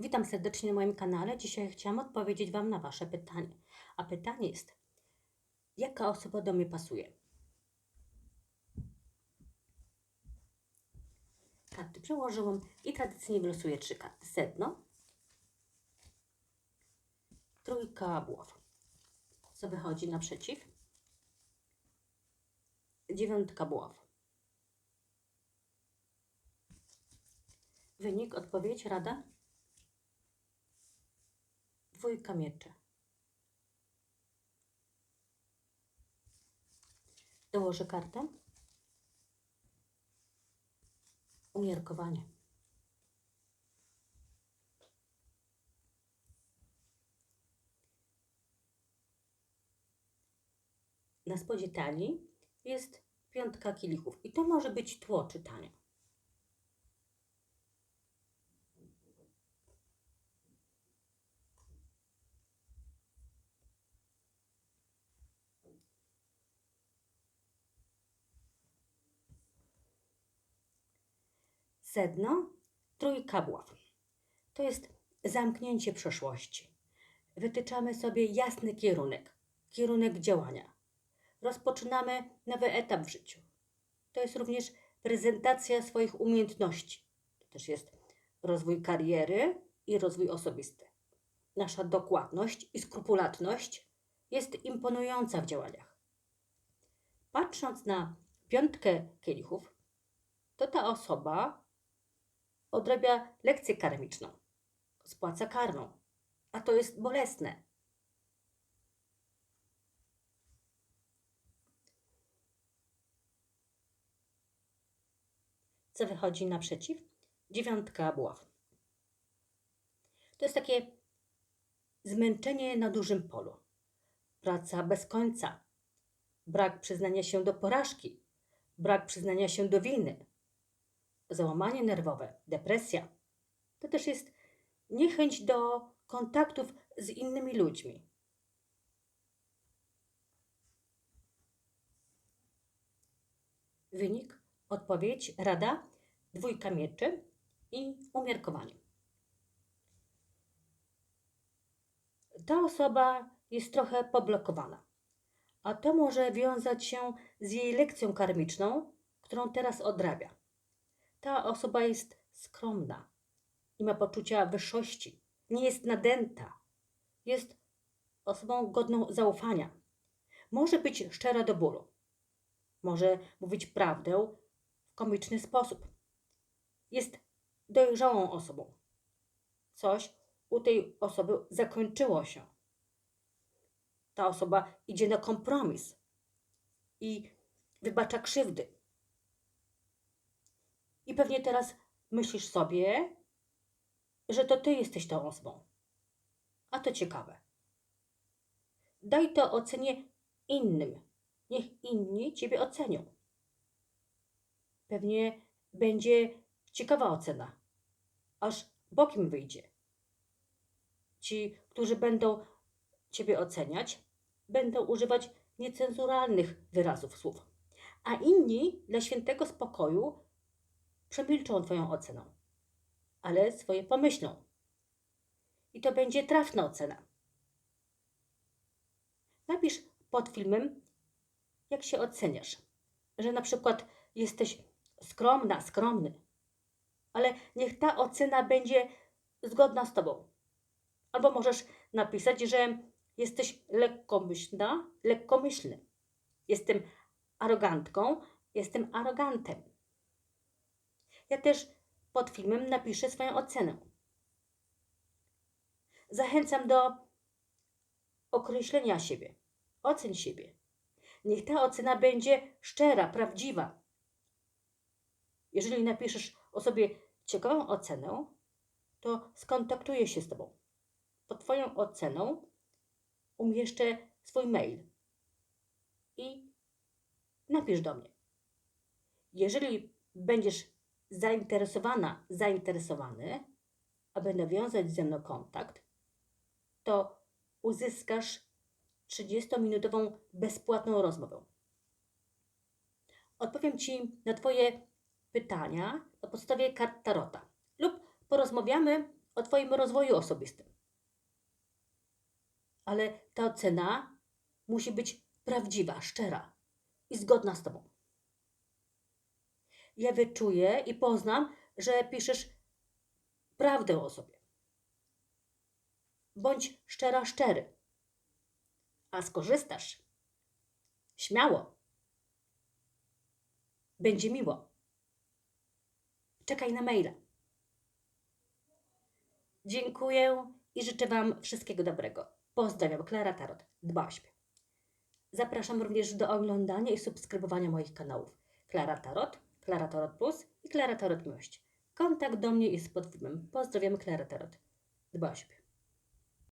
Witam serdecznie na moim kanale. Dzisiaj chciałam odpowiedzieć Wam na Wasze pytanie. A pytanie jest, jaka osoba do mnie pasuje? Karty przełożyłam i tradycyjnie wylosuję trzy karty. Sedno, trójka buław. Co wychodzi naprzeciw? Dziewiątka buław. Wynik, odpowiedź, rada? Dwójka mieczy. Dołożę kartę. Umiarkowanie. Na spodzie talii jest piątka kielichów i to może być tło czytania. Sedno, trójka buław. To jest zamknięcie przeszłości. Wytyczamy sobie jasny kierunek, kierunek działania. Rozpoczynamy nowy etap w życiu. To jest również prezentacja swoich umiejętności. To też jest rozwój kariery i rozwój osobisty. Nasza dokładność i skrupulatność jest imponująca w działaniach. Patrząc na piątkę kielichów, to ta osoba odrabia lekcję karmiczną, spłaca karną, a to jest bolesne. Co wychodzi naprzeciw? Dziewiątka buław. To jest takie zmęczenie na dużym polu, praca bez końca, brak przyznania się do porażki, brak przyznania się do winy, załamanie nerwowe, depresja. To też jest niechęć do kontaktów z innymi ludźmi. Wynik, odpowiedź, rada, dwójka mieczy i umiarkowanie. Ta osoba jest trochę poblokowana, a to może wiązać się z jej lekcją karmiczną, którą teraz odrabia. Ta osoba jest skromna, nie ma poczucia wyższości, nie jest nadęta, jest osobą godną zaufania. Może być szczera do bólu, może mówić prawdę w komiczny sposób. Jest dojrzałą osobą. Coś u tej osoby zakończyło się. Ta osoba idzie na kompromis i wybacza krzywdy. I pewnie teraz myślisz sobie, że to ty jesteś tą osobą. A to ciekawe. Daj to ocenie innym. Niech inni ciebie ocenią. Pewnie będzie ciekawa ocena, aż bokiem wyjdzie. Ci, którzy będą ciebie oceniać, będą używać niecenzuralnych wyrazów słów, a inni dla świętego spokoju przemilczą Twoją oceną, ale swoje pomyślą. I to będzie trafna ocena. Napisz pod filmem, jak się oceniasz, że na przykład jesteś skromna, skromny, ale niech ta ocena będzie zgodna z Tobą. Albo możesz napisać, że jesteś lekkomyślna, lekkomyślny. Jestem arogantką, jestem arogantem. Ja też pod filmem napiszę swoją ocenę. Zachęcam do określenia siebie. Oceń siebie. Niech ta ocena będzie szczera, prawdziwa. Jeżeli napiszesz o sobie ciekawą ocenę, to skontaktuję się z Tobą. Pod Twoją oceną umieszczę swój mail i napisz do mnie. Jeżeli będziesz zainteresowana, zainteresowany, aby nawiązać ze mną kontakt, to uzyskasz 30-minutową bezpłatną rozmowę. Odpowiem Ci na Twoje pytania na podstawie kart Tarota lub porozmawiamy o Twoim rozwoju osobistym. Ale ta ocena musi być prawdziwa, szczera i zgodna z Tobą. Ja wyczuję i poznam, że piszesz prawdę o sobie. Bądź szczera, szczery. A skorzystasz. Śmiało. Będzie miło. Czekaj na maila. Dziękuję i życzę Wam wszystkiego dobrego. Pozdrawiam, Klara Tarot. Dba o siebie. Zapraszam również do oglądania i subskrybowania moich kanałów. Klara Tarot, Klara Tarot Plus i Klara Tarot Miłość. Kontakt do mnie jest pod filmem. Pozdrawiam, Klara Tarot. Dba o siebie.